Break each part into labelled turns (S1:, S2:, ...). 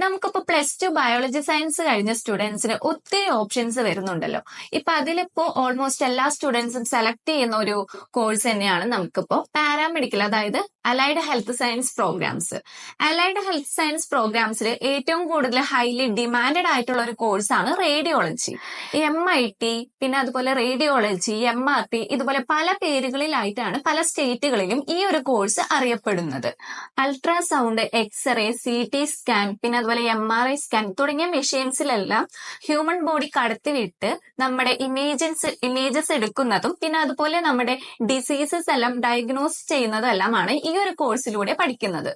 S1: നമുക്കിപ്പോ plus two biology science കഴിഞ്ഞ സ്റ്റുഡൻസിന് ഒത്തിരി ഓപ്ഷൻസ് വരുന്നുണ്ടല്ലോ. ഇപ്പൊ അതിലിപ്പോ ഓൾമോസ്റ്റ് എല്ലാ സ്റ്റുഡൻസും സെലക്ട് ചെയ്യുന്ന ഒരു കോഴ്സ് തന്നെയാണ് നമുക്കിപ്പോ പാരാമെഡിക്കൽ അതായത് allied health science programs allied health science പ്രോഗ്രാംസിൽ ഏറ്റവും കൂടുതൽ ഹൈലി ഡിമാൻഡഡ് ആയിട്ടുള്ള ഒരു കോഴ്സാണ് റേഡിയോളജി എം ഐ ടി പിന്നെ അതുപോലെ റേഡിയോളജി എം ആർ ടി ഇതുപോലെ പല പേരുകളിലായിട്ടാണ് പല സ്റ്റേറ്റുകളിലും ഈ ഒരു കോഴ്സ് അറിയപ്പെടുന്നത്. Ultrasound X ray C T scan പിന്നെ അതുപോലെ എം ആർ ഐ സ്കാൻ തുടങ്ങിയ മെഷീൻസിലെല്ലാം ഹ്യൂമൻ ബോഡി കടത്തിവിട്ട് നമ്മുടെ ഇമേജൻസ് ഇമേജസ് എടുക്കുന്നതും പിന്നെ അതുപോലെ നമ്മുടെ ഡിസീസസ് എല്ലാം ഡയഗ്നോസ് ചെയ്യുന്നതും എല്ലാമാണ് ഈ ഒരു കോഴ്സിലൂടെ പഠിക്കുന്നത്.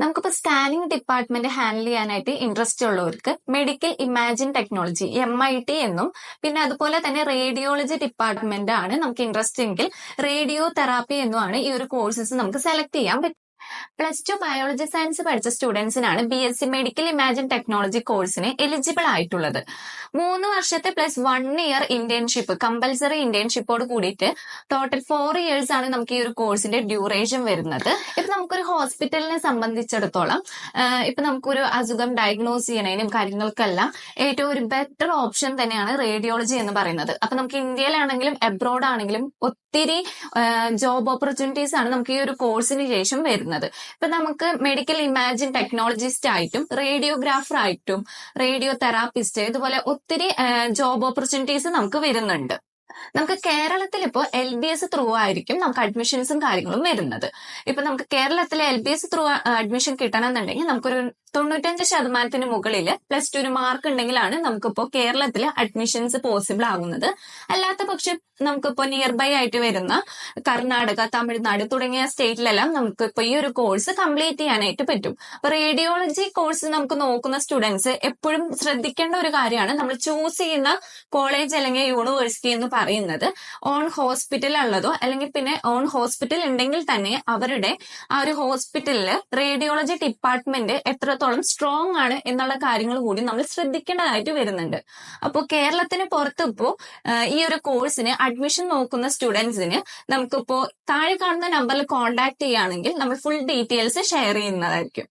S1: നമുക്കിപ്പോ സ്കാനിങ് ഡിപ്പാർട്ട്മെന്റ് ഹാൻഡിൽ ചെയ്യാനായിട്ട് ഇൻട്രസ്റ്റ് ഉള്ളവർക്ക് medical imaging technology M I T എന്നും പിന്നെ അതുപോലെ തന്നെ റേഡിയോളജി ഡിപ്പാർട്ട്മെന്റ് ആണ് നമുക്ക് ഇൻട്രസ്റ്റ് എങ്കിൽ റേഡിയോ തെറാപ്പി എന്നുമാണ് ഈ ഒരു കോഴ്സസ് നമുക്ക് സെലക്ട് ചെയ്യാൻ പറ്റും പ്ലസ് ടു ബയോളജി സയൻസ് പഠിച്ച സ്റ്റുഡൻസിനാണ് B S C medical imaging technology കോഴ്സിന് എലിജിബിൾ ആയിട്ടുള്ളത്. മൂന്ന് വർഷത്തെ plus one year internship compulsory ഇന്റേൺഷിപ്പോട് കൂടിയിട്ട് ടോട്ടൽ ഫോർ ഇയേഴ്സ് ആണ് നമുക്ക് ഈ ഒരു കോഴ്സിന്റെ ഡ്യൂറേഷൻ വരുന്നത്. ഇപ്പൊ നമുക്കൊരു ഹോസ്പിറ്റലിനെ സംബന്ധിച്ചിടത്തോളം ഇപ്പൊ നമുക്കൊരു അസുഖം ഡയഗ്നോസ് ചെയ്യണതിനും കാര്യങ്ങൾക്കെല്ലാം ഏറ്റവും ഒരു ബെറ്റർ ഓപ്ഷൻ തന്നെയാണ് റേഡിയോളജി എന്ന് പറയുന്നത്. അപ്പൊ നമുക്ക് ഇന്ത്യയിലാണെങ്കിലും എബ്രോഡ് ആണെങ്കിലും ഒത്തിരി ജോബ് ഓപ്പർച്യൂണിറ്റീസ് ആണ് നമുക്ക് ഈ ഒരു കോഴ്സിന് ശേഷം വരുന്നത്. ഇപ്പൊ നമുക്ക് മെഡിക്കൽ ഇമാജിൻ ടെക്നോളജിസ്റ്റ് ആയിട്ടും റേഡിയോഗ്രാഫർ ആയിട്ടും റേഡിയോ തെറാപ്പിസ്റ്റ് ഇതുപോലെ ഒത്തിരി ജോബ് ഓപ്പർച്യൂണിറ്റീസ് നമുക്ക് വരുന്നുണ്ട്. നമുക്ക് കേരളത്തിൽ ഇപ്പോൾ എൽ ബി എസ് ത്രൂ ആയിരിക്കും നമുക്ക് അഡ്മിഷൻസും കാര്യങ്ങളും വരുന്നത്. ഇപ്പൊ നമുക്ക് കേരളത്തിലെ L B S through admission കിട്ടണമെന്നുണ്ടെങ്കിൽ നമുക്കൊരു തൊണ്ണൂറ്റഞ്ച് ശതമാനത്തിന് മുകളിൽ പ്ലസ് ടുവിന് മാർക്ക് ഉണ്ടെങ്കിലാണ് നമുക്കിപ്പോ കേരളത്തിൽ അഡ്മിഷൻസ് പോസിബിൾ ആകുന്നത്. അല്ലാത്ത പക്ഷം നമുക്കിപ്പോ നിയർ ബൈ ആയിട്ട് വരുന്ന കർണാടക തമിഴ്നാട് തുടങ്ങിയ സ്റ്റേറ്റിലെല്ലാം നമുക്ക് ഇപ്പൊ ഈ ഒരു കോഴ്സ് കംപ്ലീറ്റ് ചെയ്യാനായിട്ട് പറ്റും. അപ്പൊ റേഡിയോളജി കോഴ്സ് നമുക്ക് നോക്കുന്ന സ്റ്റുഡൻസ് എപ്പോഴും ശ്രദ്ധിക്കേണ്ട ഒരു കാര്യമാണ് നമ്മൾ ചൂസ് ചെയ്യുന്ന കോളേജ് അല്ലെങ്കിൽ യൂണിവേഴ്സിറ്റി എന്ന് പറയുന്നത് ഓൺ ഹോസ്പിറ്റൽ ഉള്ളതോ അല്ലെങ്കിൽ പിന്നെ ഓൺ ഹോസ്പിറ്റൽ ഉണ്ടെങ്കിൽ തന്നെ അവരുടെ ആ ഒരു ഹോസ്പിറ്റലിൽ റേഡിയോളജി ഡിപ്പാർട്ട്മെന്റ് എത്രത്തോളം സ്ട്രോങ് ആണ് എന്നുള്ള കാര്യങ്ങൾ കൂടി നമ്മൾ ശ്രദ്ധിക്കേണ്ടതായിട്ട് വരുന്നുണ്ട്. അപ്പോൾ കേരളത്തിന് പുറത്ത് ഈ ഒരു കോഴ്സിന് അഡ്മിഷൻ നോക്കുന്ന സ്റ്റുഡൻസിന് നമുക്കിപ്പോ താഴെ കാണുന്ന നമ്പറിൽ കോൺടാക്ട് ചെയ്യുകയാണെങ്കിൽ നമ്മൾ ഫുൾ ഡീറ്റെയിൽസ് ഷെയർ ചെയ്യുന്നതായിരിക്കും.